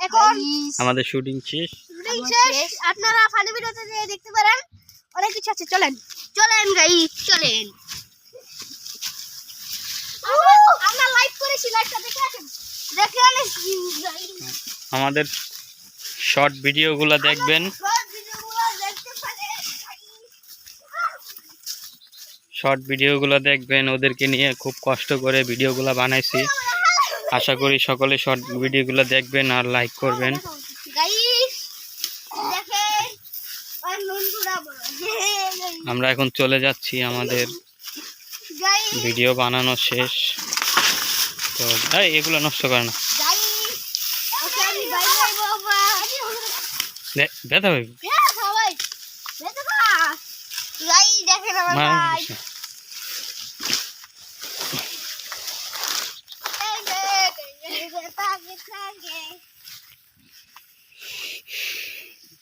এখন আমাদের শুটিং শেষ। শুটিং শেষ। আপনারা ফানি ভিডিওতে যেয়ে দেখতে পারেন অনেক কিছু আছে। চলেন। চলেন গাই চলেন। আমরা- লাইভ করেছি লাইভটা দেখে আসেন। দেখে আমাদের শর্ট ভিডিওগুলো দেখবেন। ভিডিওগুলো দেখতে পারেন। শর্ট ভিডিওগুলো দেখবেন। ওদেরকে নিয়ে খুব কষ্ট করে ভিডিওগুলো বানাইছি। আশা করি সকলে শর্ট ভিডিওগুলো দেখবেন আর লাইক করবেন। আমরা এখন চলে যাচ্ছি আমাদের ভিডিও বানানো শেষ। তো এগুলো নষ্ট করে না। ব্যথা হইব হ্যাঁ দেখেন আমার মার ভাই দিস না। এই দেখ, এই যে তাকে থাকে।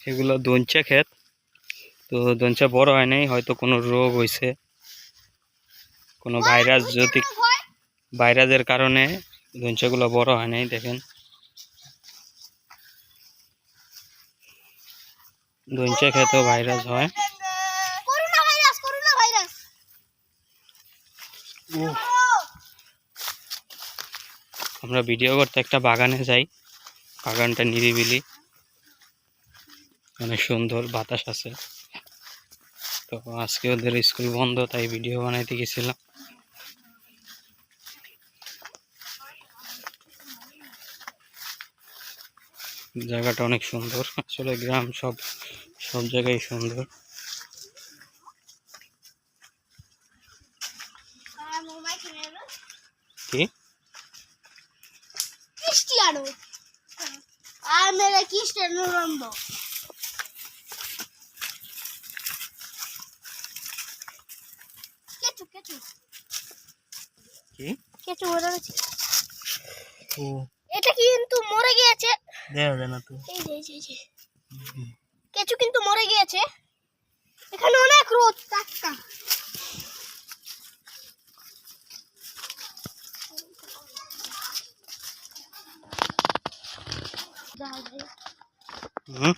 এগুলো দঞ্চা ক্ষেত। তো দঞ্চা বড় হয় নাই হয়তো কোনো রোগ হয়েছে কোনো ভাইরাস যদি ভাইরাসের কারণে দঞ্চাগুলো বড় হয় নাই দেখেন। দঞ্চা খেতেও ভাইরাস হয়। Corona virus corona virus. আমরা ভিডিও করতে একটা বাগানে যাই। বাগানটা নিরিবিলি। অনেক সুন্দর বাতাস আছে। তো আজকে ওদের স্কুল বন্ধ তাই ভিডিও বানাইতে গেছিলাম। জায়গাটা অনেক সুন্দর। আসলে গ্রাম সব সব জায়গায় সুন্দর। মোবাইল কি? ক্রিস্টিয়ানো আর মেরে ক্রিস্টিয়ানো রোনালদো কেচু কেচু কি? কেচু মরে গেছে ও। এটা কিন্তু মরে গিয়েছে। দেখা যায় না তো। এই যে এই যে, এই যে। কেচু কিন্তু মরে গিয়েছে। এখানে অনেক রোদ। টাটকা। हम्म।